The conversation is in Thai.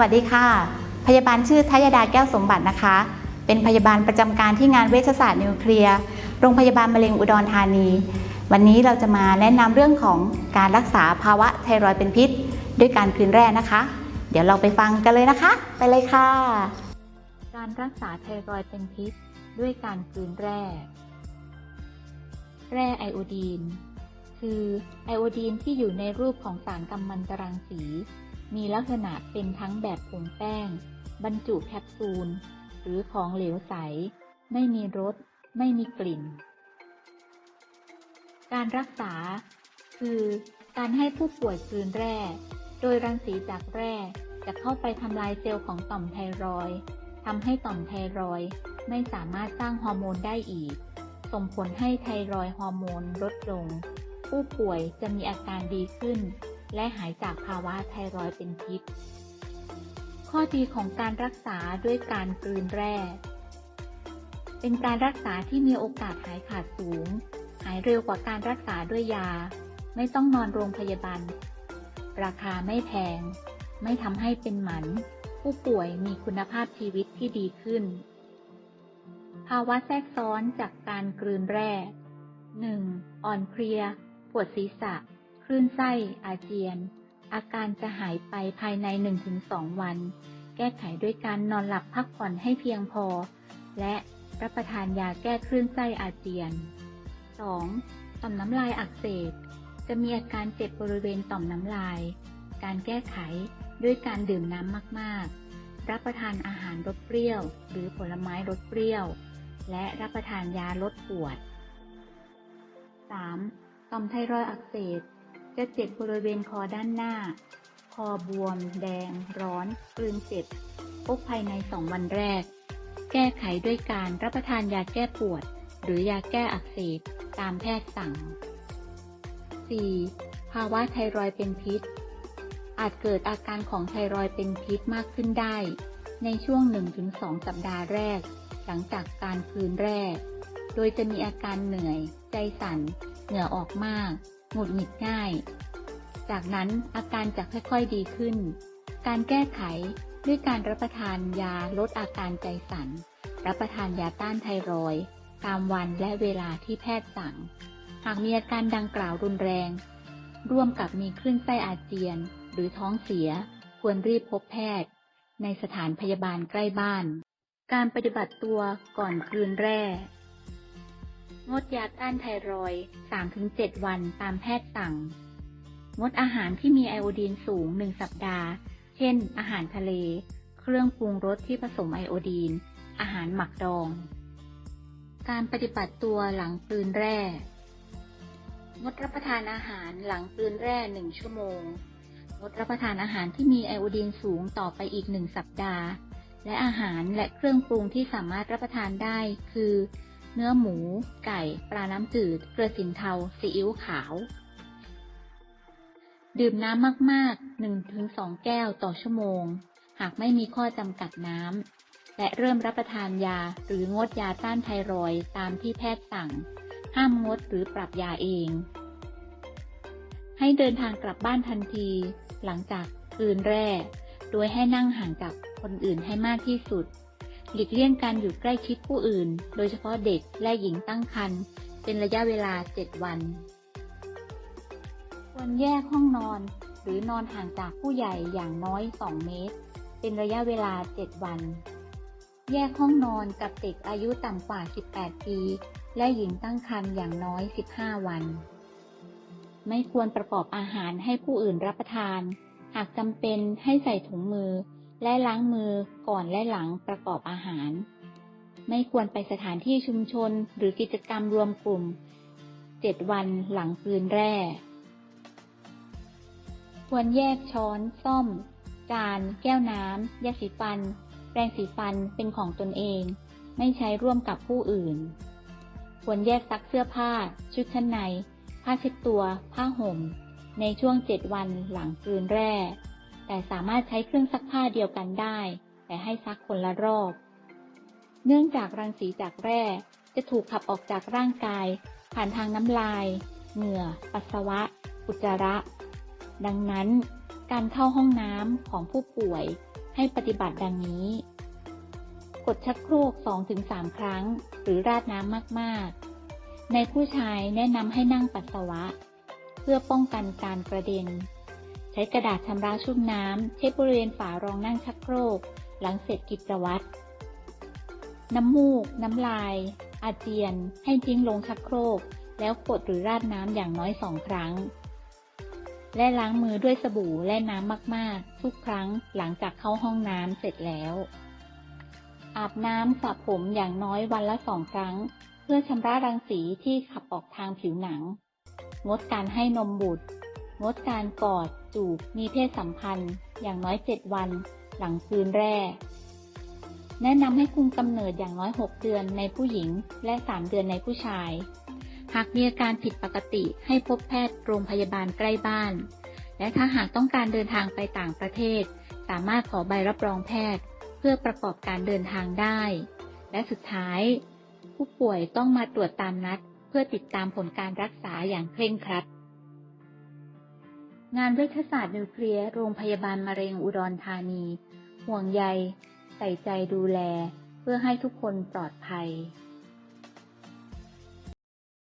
วัสดีค่ะ พยาบาลชื่อทยดาแก้วสมบัตินะคะ เป็นพยาบาลประจำการที่งานเวชศาสตร์นิวเคลียร์ โรงพยาบาลมะเร็งอุดรธานี วันนี้เราจะมาแนะนำเรื่องของการรักษาภาวะไทรอยด์เป็นพิษ ด้วยการกลืนแร่นะคะ เดี๋ยวเราไปฟังกันเลยนะคะ ไปเลยค่ะ การรักษาไทรอยด์เป็นพิษ ด้วยการกลืนแร่ แร่ไอโอดีน คือไอโอดีนที่อยู่ในรูปของสารกัมมันตรังสี มีลักษณะเป็นทั้งแบบผงแป้ง บรรจุแคปซูล หรือของเหลวใส ไม่มีรส ไม่มีกลิ่น การรักษา คือการให้ผู้ป่วยกลืนแร่ โดยรังสีจากแร่จะเข้าไปทำลายเซลล์ของต่อมไทรอยทำให้ต่อมไทรอยไม่สามารถสร้างฮอร์โมนได้อีก ส่งผลให้ไทรอยฮอร์โมนลดลง ผู้ป่วยจะมีอาการดีขึ้น และหายจากภาวะไทรอยด์เป็นพิษ ข้อดีของการรักษาด้วยการกลืนแร่ เป็นการรักษาที่มีโอกาสหายขาดสูง หายเร็วกว่าการรักษาด้วยยา ไม่ต้องนอนโรงพยาบาล ราคาไม่แพง ไม่ทำให้เป็นหมัน ผู้ป่วยมีคุณภาพชีวิตที่ดีขึ้น ภาวะแทรกซ้อนจากการกลืนแร่ 1. อ่อนเพลีย ปวดศีรษะ คลื่นไส้ อาเจียน อาการจะหายไปภายใน 1-2 วัน แก้ไขด้วยการนอนหลับพักผ่อนให้เพียงพอ และรับประทานยาแก้คลื่นไส้อาเจียน 2. ต่อมน้ำลายอักเสบ จะมีอาการเจ็บบริเวณต่อมน้ำลาย การแก้ไขด้วยการดื่มน้ำมากๆ รับประทานอาหารรสเปรี้ยว หรือผลไม้รสเปรี้ยว และรับประทานยาลดปวด 3. ต่อมไทรอยด์อักเสบ จะเจ็บบริเวณคอด้านหน้า คอบวม แดง ร้อนกลืนเจ็บพบภายใน2วันแรก แก้ไขด้วยการรับประทานยาแก้ปวด หรือยาแก้อักเสบตามแพทย์สั่ง 4. ภาวะไทรอยด์เป็นพิษ อาจเกิดอาการของไทรอยด์เป็นพิษมากขึ้นได้ ในช่วง 1-2 สัปดาห์แรก หลังจากการคืนแรก โดยจะมีอาการเหนื่อย ใจสั่น เหงื่อออกมาก หงุดหงิดง่าย จากนั้นอาการจะค่อยๆดีขึ้น การแก้ไขด้วยการรับประทานยาลดอาการใจสั่น รับประทานยาต้านไทรอยด์ตามวันและเวลาที่แพทย์สั่ง หากมีอาการดังกล่าวรุนแรง ร่วมกับมีคลื่นไส้อาเจียน หรือท้องเสีย ควรรีบพบแพทย์ ในสถานพยาบาลใกล้บ้าน การปฏิบัติตัวก่อนกลืนแร่ งดยาต้านไทรอยด์3-7 วันตามแพทย์สั่ง งดอาหารที่มีไอโอดีนสูง 1 สัปดาห์ เช่น อาหารทะเล เครื่องปรุงรสที่ผสมไอโอดีน อาหารหมักดอง การปฏิบัติตัวหลังกลืนแร่ งดรับประทานอาหารหลังกลืนแร่ 1 ชั่วโมง งดรับประทานอาหารที่มีไอโอดีนสูงต่อไปอีก 1 สัปดาห์ และอาหารและเครื่องปรุงที่สามารถรับประทานได้คือ เนื้อหมู ไก่ ปลาน้ำจืด เกลือสินเทา ซีอิ๊วขาว ดื่มน้ำมากๆ 1-2 แก้วต่อชั่วโมง หากไม่มีข้อจำกัดน้ำ และเริ่มรับประทานยาหรืองดยาต้านไทรอยตามที่แพทย์สั่ง ห้ามงดหรือปรับยาเอง ให้เดินทางกลับบ้านทันที หลังจากกลืนแร่โดยให้นั่งห่างจากคนอื่นให้มากที่สุด หลีกเลี่ยงการอยู่ใกล้ชิดผู้อื่น โดยเฉพาะเด็กและหญิงตั้งครรภ์เป็นระยะเวลา 7 วัน ควรแยกห้องนอน หรือนอนห่างจากผู้ใหญ่อย่างน้อย 2 เมตร เป็นระยะเวลา 7 วัน แยกห้องนอนกับเด็กอายุต่ำกว่า 18 ปี และหญิงตั้งครรภ์อย่างน้อย 15 วัน ไม่ควรประกอบอาหารให้ผู้อื่นรับประทาน หากจำเป็นให้ใส่ถุงมือ และล้างมือก่อนและหลังประกอบอาหาร ไม่ควรไปสถานที่ชุมชนหรือกิจกรรมรวมกลุ่ม7วันหลังกลืนแร่ ควรแยกช้อน ซ่อม จาน แก้วน้ำยาสีฟัน แปรงสีฟันเป็นของตนเอง ไม่ใช้ร่วมกับผู้อื่น ควรแยกซักเสื้อผ้า ชุดชั้นใน ผ้าเช็ดตัว ผ้าห่ม ในช่วง7วันหลังกลืนแร่ แต่สามารถใช้เครื่องซักผ้าเดียวกันได้ แต่ให้ซักคนละรอบ เนื่องจากรังสีจากแร่จะถูกขับออกจากร่างกาย ผ่านทางน้ำลาย เหงื่อ ปัสสาวะ อุจจาระ ดังนั้น การเข้าห้องน้ำของผู้ป่วยให้ปฏิบัติดังนี้ กดชักโครก 2-3 ครั้ง หรือราดน้ำมากๆ ในผู้ชายแนะนำให้นั่งปัสสาวะ เพื่อป้องกันการกระเด็น ช้กระดาษชำระชุ่มน้ำเช็ดบริเวณฝารองนั่งชักโครก หลังเสร็จกิจวัตร น้ำมูก น้ำลาย อาเจียน ให้ทิ้งลงชักโครก แล้วกดหรือราดน้ำอย่างน้อยสองครั้ง และล้างมือด้วยสบู่และน้ำมากๆ ทุกครั้งหลังจากเข้าห้องน้ำเสร็จแล้ว อาบน้ำสระผมอย่างน้อยวันละสองครั้ง เพื่อชำระรังสีที่ขับออกทางผิวหนัง งดการให้นมบุตร งดการกอด จูบ มีเพศสัมพันธ์ อย่างน้อย 7 วัน หลังคืนแรก แนะนำให้คุมกำเนิดอย่างน้อย 6 เดือนในผู้หญิง และ 3 เดือนในผู้ชาย หากมีอาการผิดปกติให้พบแพทย์โรงพยาบาลใกล้บ้าน และถ้าหากต้องการเดินทางไปต่างประเทศ สามารถขอใบรับรองแพทย์ เพื่อประกอบการเดินทางได้ และสุดท้าย ผู้ป่วยต้องมาตรวจตามนัด เพื่อติดตามผลการรักษาอย่างเคร่งครัด งานเวชศาสตร์นิวเคลียร์โรงพยาบาลมะเร็งอุดรธานี ห่วงใย ใส่ใจดูแล เพื่อให้ทุกคนปลอดภัย